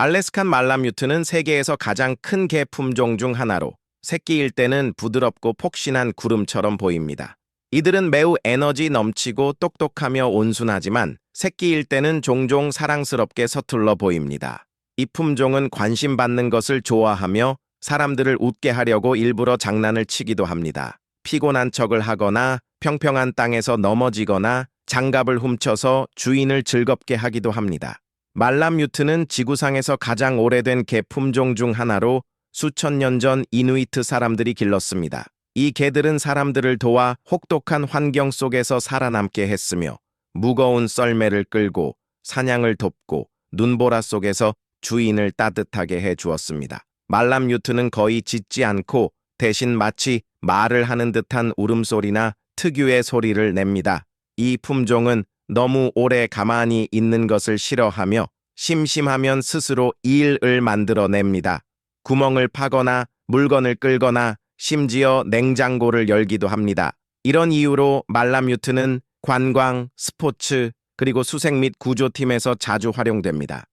알래스칸 말라뮤트는 세계에서 가장 큰 개 품종 중 하나로 새끼일 때는 부드럽고 폭신한 구름처럼 보입니다. 이들은 매우 에너지 넘치고 똑똑하며 온순하지만 새끼일 때는 종종 사랑스럽게 서툴러 보입니다. 이 품종은 관심받는 것을 좋아하며 사람들을 웃게 하려고 일부러 장난을 치기도 합니다. 피곤한 척을 하거나 평평한 땅에서 넘어지거나 장갑을 훔쳐서 주인을 즐겁게 하기도 합니다. 말라뮤트는 지구상에서 가장 오래된 개 품종 중 하나로 수천 년 전 이누이트 사람들이 길렀습니다. 이 개들은 사람들을 도와 혹독한 환경 속에서 살아남게 했으며 무거운 썰매를 끌고 사냥을 돕고 눈보라 속에서 주인을 따뜻하게 해 주었습니다. 말람유트는 거의 짖지 않고 대신 마치 말을 하는 듯한 울음소리나 특유의 소리를 냅니다. 이 품종은 너무 오래 가만히 있는 것을 싫어하며 심심하면 스스로 일을 만들어냅니다. 구멍을 파거나 물건을 끌거나 심지어 냉장고를 열기도 합니다. 이런 이유로 말라뮤트는 관광, 스포츠, 그리고 수색 및 구조팀에서 자주 활용됩니다.